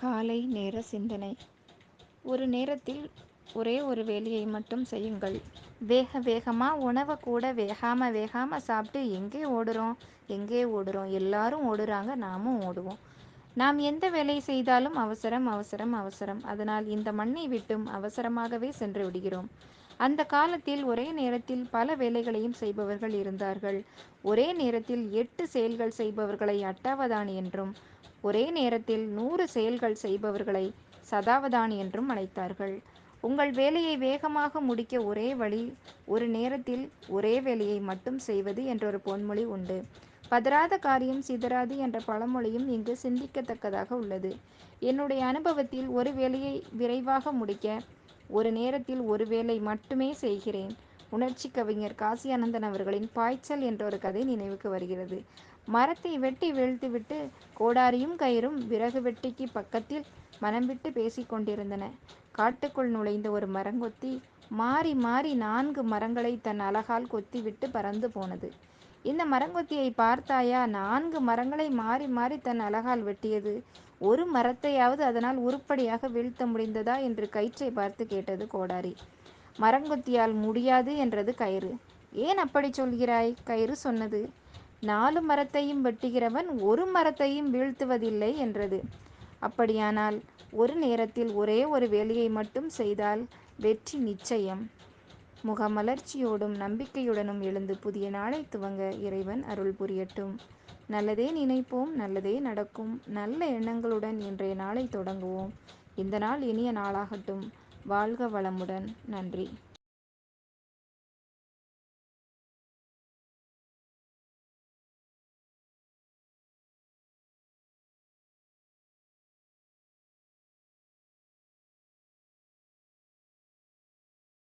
காலை நேர சிந்தனை ஒரு நேரத்தில் ஒரே ஒரு வேலையை மட்டும் செய்யுங்கள். வேக வேகமாக உணவை கூட வேகாமல் வேகாமல் சாப்பிட்டு எங்கே ஓடுறோம் எங்கே ஓடுறோம் எல்லாரும் ஓடுறாங்க நாமும் ஓடுவோம். நாம் எந்த வேலை செய்தாலும் அவசரம் அவசரம் அவசரம். அதனால் இந்த மண்ணை விட்டும் அவசரமாகவே சென்று விடுகிறோம். அந்த காலத்தில் ஒரே நேரத்தில் பல வேலைகளையும் செய்பவர்கள் இருந்தார்கள். ஒரே நேரத்தில் எட்டு செயல்கள் செய்பவர்களை அட்டாவதானி என்றும் ஒரே நேரத்தில் நூறு செயல்கள் செய்பவர்களை சதாவதான் என்றும் அழைத்தார்கள். உங்கள் வேலையை வேகமாக முடிக்க ஒரே வழி ஒரு நேரத்தில் ஒரே வேலையை மட்டும் செய்வது என்றொரு பொன்மொழி உண்டு. பதறாத காரியம் சிதறாது என்ற பழமொழியும் இங்கு சிந்திக்கத்தக்கதாக உள்ளது. என்னுடைய அனுபவத்தில் ஒரு வேலையை விரைவாக முடிக்க ஒரு நேரத்தில் ஒரு வேலை மட்டுமே செய்கிறேன். உணர்ச்சி கவிஞர் காசியானந்தன் அவர்களின் பாய்ச்சல் என்றொரு கதை நினைவுக்கு வருகிறது. மரத்தை வெட்டி வீழ்த்திவிட்டு கோடாரியும் கயிறும் விறகு வெட்டிக்கு பக்கத்தில் மனம் விட்டு பேசிக் கொண்டிருந்தன. காட்டுக்குள் நுழைந்த ஒரு மரங்கொத்தி மாறி மாறி நான்கு மரங்களைத் தன் அலகால் கொத்திவிட்டு பறந்து போனது. இந்த மரங்கொத்தியைப் பார்த்தாயா நான்கு மரங்களை மாறி மாறி தன் அழகால் வெட்டியது. ஒரு மரத்தையாவது அதனால் உருப்படியாக வீழ்த்த முடிந்ததா என்று கயிற்றை பார்த்து கேட்டது கோடாரி. மரங்கொத்தியால் முடியாது என்றது கயிறு. ஏன் அப்படி சொல்கிறாய்? கயிறு சொன்னது. நாலு மரத்தையும் வெட்டுகிறவன் ஒரு மரத்தையும் வீழ்த்துவதில்லை என்றது. அப்படியானால் ஒரு நேரத்தில் ஒரே ஒரு வேலையை மட்டும் செய்தால் வெற்றி நிச்சயம். முகமலர்ச்சியோடும் நம்பிக்கையுடனும் எழுந்து புதிய நாளை துவங்க இறைவன் அருள் புரியட்டும். நல்லதே நினைப்போம் நல்லதே நடக்கும். நல்ல எண்ணங்களுடன் இன்றைய நாளை தொடங்குவோம். இந்த நாள் இனிய நாளாகட்டும். வாழ்க வளமுடன். நன்றி.